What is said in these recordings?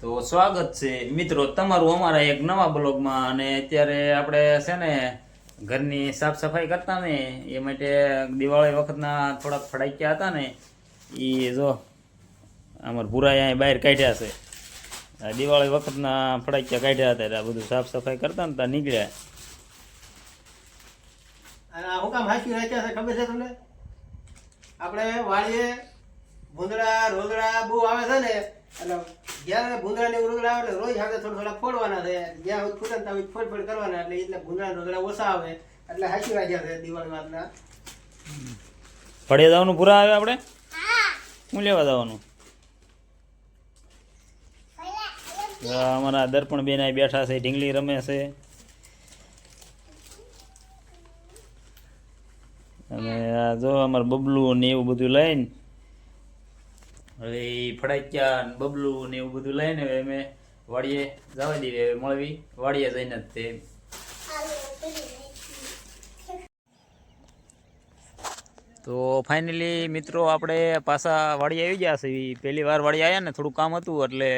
તો સ્વાગત છે. મિત્રો, તમારું અમારા એક નવા બ્લોગમાં અને અત્યારે આપણે છે ને ઘરની સાફ સફાઈ કરતા ને, એ માટે દિવાળી વખતના થોડાક ફડાક્યા હતા ને એ જો અમાર ભૂરા અહીંયા બહાર કાઢ્યા છે. દિવાળી વખતના ફડાક્યા કાઢ્યા હતા એટલે બધું સાફ સફાઈ કરતા ને ત્યાં નીકળ્યા. આપણે વાળીએ ભૂંદડા રોદડા બહુ આવે છે ને, એટલે જ્યારે ભૂંદડા ને રોદડા આવે રોજ હાથે થોડા થોડા ફોડવાના છે. જ્યાં સુધી ફૂટે ત્યાં ફોડ ફોડ કરવાના એટલે એટલે ભૂંદડા રોગડા ઓછા આવે. એટલે હાંસી રાખ્યા છે દિવાળી વાતના. પડે જવાનું પૂરા આવે આપણે? હું લેવા જવાનું? અમારા દર્પણ બેન બેઠા છે, ઢીંગલી રમે છે. અને જો અમારે બબલું ને એવું બધું લઈને હવે ઈ ફડાક્યા ને બબલું ને એવું બધું લઈને હવે અમે વાડીએ જવા દઈએ. હવે મળવી વાડીએ જઈને જ તે. તો ફાઇનલી મિત્રો આપણે પાછા વાડી આવી ગયા છે. પહેલી વાર વાડી આવ્યા ને થોડું કામ હતું એટલે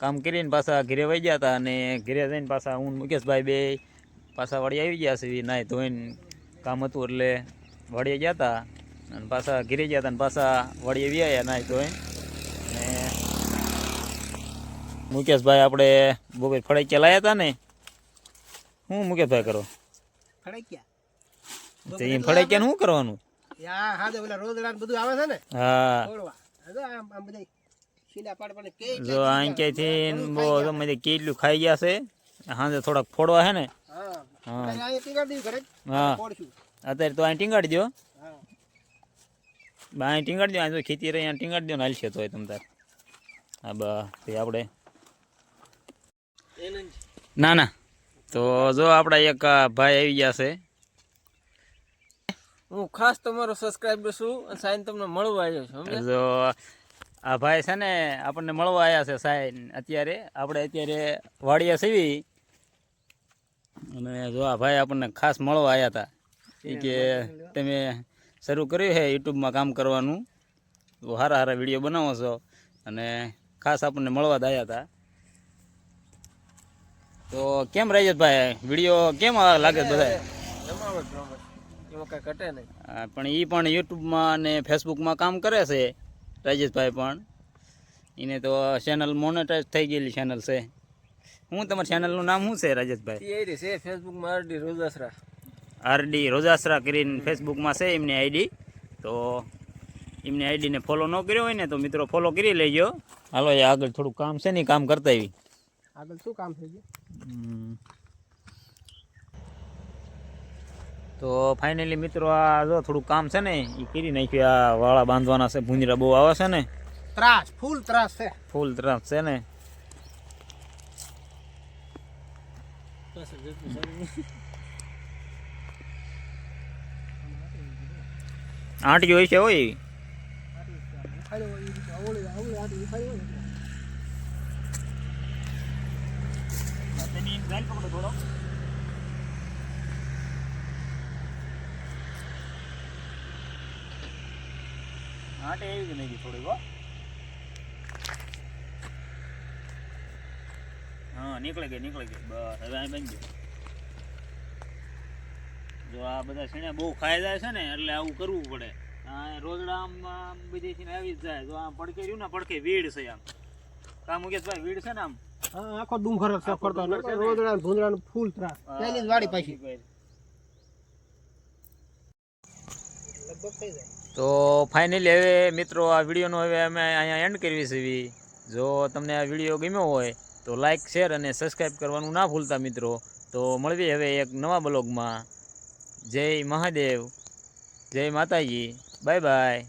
કામ કરીને પાછા ઘેરે વહી ગયા હતા અને ઘરે જઈને પાછા હું મુકેશભાઈ બે પાછા વાડી આવી ગયા છે. નાય ધોઈને કામ હતું એટલે વાડીએ ગયા હતા અને પાછા ઘીરે ગયા હતા અને પાછા વાડીએ વ્યાયા નાય ધોઈને અને મુકેશભાઈ આપણે બપોર ફળાઈ લાયા હતા ને? હું મુકેશભાઈ કરો? ફડાક્યા તો એ ફળાઈ શું કરવાનું? યા હા ઓલા રોદડા ને બધું આવે છે ને? હા. ફોડવા આ જો આમ આમ બધા સીના પાડ પાડ કે જો અહીં ક્યાંયથી બહુ તમે કેટલું ખાઈ ગયા છે. હાંજે થોડાક ફોડવા છે ને? હા. હા. અહીંયા ટીંગાડી દીધું ઘરે. હા. ફોડશું. અત્યારે તો અહીં ટીંગાડી દો હા. અહીં ટીંગાડી દો અહીં જો ખેતી રહી અહીં ટીંગાડી દો ને હાલશે તોય તમ તાર. હા બા તે આપણે એને ના ના. તો જો આપણા એક ભાઈ આવી ગયા છે. હું ખાસ તમારો સબસ્ક્રાઇબર છું અને સાઈન તમને મળવા આવ્યો છું જો આ ભાઈ છે ને આપણને મળવા આવ્યા છે સાઈન અત્યારે. આપણે અત્યારે વાડિયા સીવી. અને જો આ ભાઈ આપણને ખાસ મળવા આવ્યા હતા એ કે તમે શરૂ કર્યું છે યુટ્યુબમાં કામ કરવાનું. તો સારા સારા વીડિયો બનાવો છો. અને ખાસ આપણને મળવા જ આવ્યા હતા તો કેમ રાજેશભાઈ? વીડિયો કેમ લાગે બધા પણ એ પણ યુટ્યુબમાં અને ફેસબુકમાં કામ કરે છે રાજેશભાઈ પણ. એને તો ચેનલ મોનેટાઈઝ થઈ ગયેલી ચેનલ છે. હું તમારી ચેનલનું નામ શું છે રાજેશભાઈ? છે ફેસબુકમાં આરડી રોજાસરા. આરડી રોજાસરા કરીને ફેસબુકમાં છે એમની આઈડી. તો એમની આઈડીને ફોલો ન કર્યો હોય ને તો મિત્રો ફોલો કરી લેજો. હાલો એ આગળ થોડું કામ છે ને કામ કરતા આવી આગળ શું કામ થઈ ગયું તો ફાઇનલી મિત્રો આ જો થોડું કામ છે ને એ કરી નાખ્યું આ વાળા બાંધવાના છે ભૂંજરા બહુ આવે છે ને ત્રાસ ફૂલ ત્રાસ છે ફૂલ ત્રાસ છે ને આંટી હોય છે હોય એવી. આંટી એવી કે નહીં થોડીક હો. હા નીકળી ગઈ નીકળી ગઈ બસ હવે અહીં બની જો આ બધા શેણા બહુ જાય છે ને, એટલે આવું કરવું પડે. રોજડા બધેથી ને આવી જ જાય. જો આમ પડકે રહ્યું ને પડકે વીડ છે આમ. કા મુકેશભાઈ, વીડ છે ને આમ? આખો ડુંગર જ ફરતો રોદડા ને? ભૂંદડા ને ફૂલ ત્રાસ. પહેલી વાડી પાછી. લગભગ થઈ જાય. તો ફાઇનલી હવે મિત્રો આ વિડીયોનો હવે અમે અહીંયા એન્ડ કરવી છે જો તમને આ વીડિયો ગમ્યો હોય તો લાઇક શેર અને સબસ્ક્રાઈબ કરવાનું ના ભૂલતા મિત્રો. તો મળવી હવે એક નવા બ્લોગમાં. જય મહાદેવ જય માતાજી. Bye bye